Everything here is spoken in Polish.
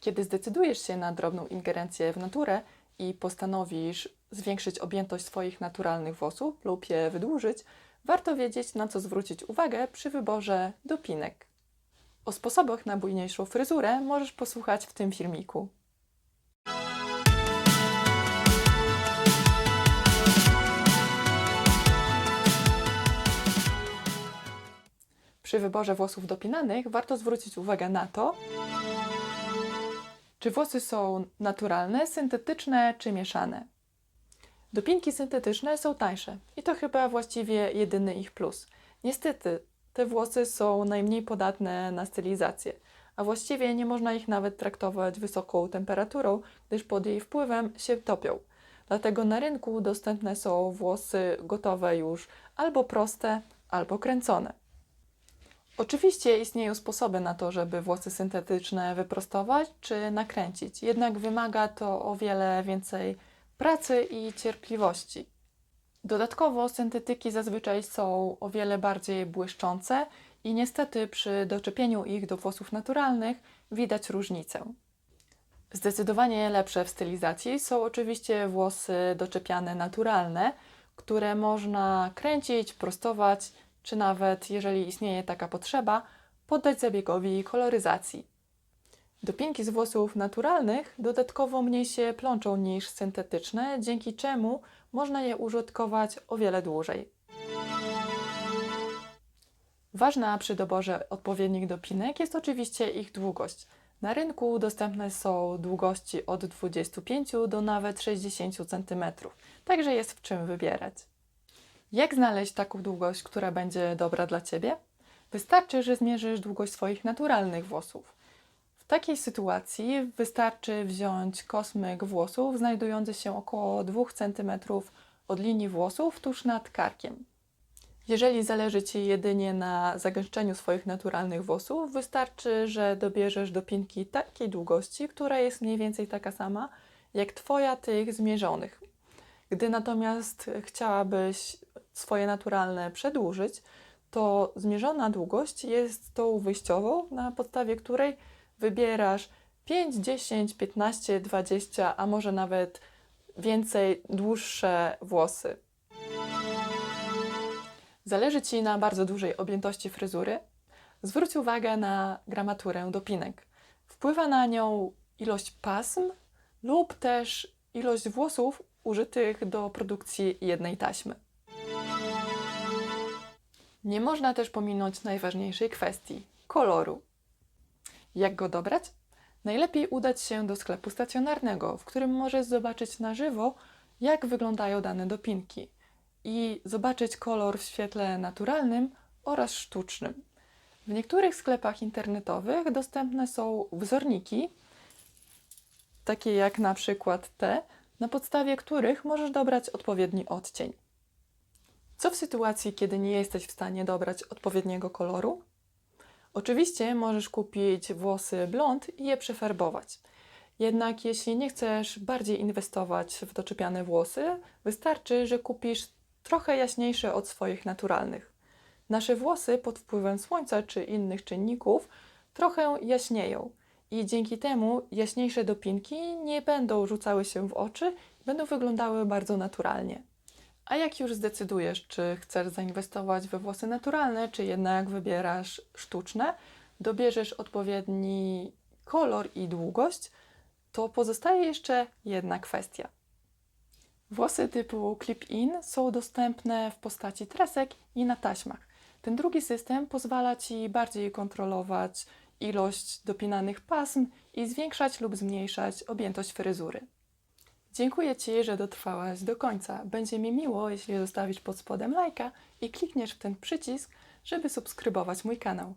Kiedy zdecydujesz się na drobną ingerencję w naturę i postanowisz zwiększyć objętość swoich naturalnych włosów lub je wydłużyć, warto wiedzieć, na co zwrócić uwagę przy wyborze dopinek. O sposobach na bujniejszą fryzurę możesz posłuchać w tym filmiku. Przy wyborze włosów dopinanych warto zwrócić uwagę na to, czy włosy są naturalne, syntetyczne czy mieszane. Dopinki syntetyczne są tańsze i to chyba właściwie jedyny ich plus. Niestety, te włosy są najmniej podatne na stylizację, a właściwie nie można ich nawet traktować wysoką temperaturą, gdyż pod jej wpływem się topią. Dlatego na rynku dostępne są włosy gotowe już albo proste, albo kręcone. Oczywiście istnieją sposoby na to, żeby włosy syntetyczne wyprostować czy nakręcić, jednak wymaga to o wiele więcej pracy i cierpliwości. Dodatkowo syntetyki zazwyczaj są o wiele bardziej błyszczące i niestety przy doczepieniu ich do włosów naturalnych widać różnicę. Zdecydowanie lepsze w stylizacji są oczywiście włosy doczepiane naturalne, które można kręcić, prostować, czy nawet, jeżeli istnieje taka potrzeba, poddać zabiegowi koloryzacji. Dopinki z włosów naturalnych dodatkowo mniej się plączą niż syntetyczne, dzięki czemu można je użytkować o wiele dłużej. Ważna przy doborze odpowiednich dopinek jest oczywiście ich długość. Na rynku dostępne są długości od 25 do nawet 60 cm, także jest w czym wybierać. Jak znaleźć taką długość, która będzie dobra dla Ciebie? Wystarczy, że zmierzysz długość swoich naturalnych włosów. W takiej sytuacji wystarczy wziąć kosmyk włosów znajdujący się około 2 cm od linii włosów tuż nad karkiem. Jeżeli zależy Ci jedynie na zagęszczeniu swoich naturalnych włosów, wystarczy, że dobierzesz dopinki takiej długości, która jest mniej więcej taka sama jak Twoja tych zmierzonych. Gdy natomiast chciałabyś swoje naturalne przedłużyć, to zmierzona długość jest tą wyjściową, na podstawie której wybierasz 5, 10, 15, 20, a może nawet więcej dłuższe włosy. Zależy Ci na bardzo dużej objętości fryzury? Zwróć uwagę na gramaturę dopinek. Wpływa na nią ilość pasm lub też ilość włosów użytych do produkcji jednej taśmy. Nie można też pominąć najważniejszej kwestii koloru. Jak go dobrać? Najlepiej udać się do sklepu stacjonarnego, w którym możesz zobaczyć na żywo, jak wyglądają dane dopinki i zobaczyć kolor w świetle naturalnym oraz sztucznym. W niektórych sklepach internetowych dostępne są wzorniki, takie jak na przykład te, na podstawie których możesz dobrać odpowiedni odcień. Co w sytuacji, kiedy nie jesteś w stanie dobrać odpowiedniego koloru? Oczywiście możesz kupić włosy blond i je przefarbować. Jednak jeśli nie chcesz bardziej inwestować w doczepiane włosy, wystarczy, że kupisz trochę jaśniejsze od swoich naturalnych. Nasze włosy pod wpływem słońca czy innych czynników trochę jaśnieją i dzięki temu jaśniejsze dopinki nie będą rzucały się w oczy, będą wyglądały bardzo naturalnie. A jak już zdecydujesz, czy chcesz zainwestować we włosy naturalne, czy jednak wybierasz sztuczne, dobierzesz odpowiedni kolor i długość, to pozostaje jeszcze jedna kwestia. Włosy typu clip-in są dostępne w postaci tresek i na taśmach. Ten drugi system pozwala Ci bardziej kontrolować ilość dopinanych pasm i zwiększać lub zmniejszać objętość fryzury. Dziękuję Ci, że dotrwałaś do końca. Będzie mi miło, jeśli zostawisz pod spodem lajka i klikniesz w ten przycisk, żeby subskrybować mój kanał.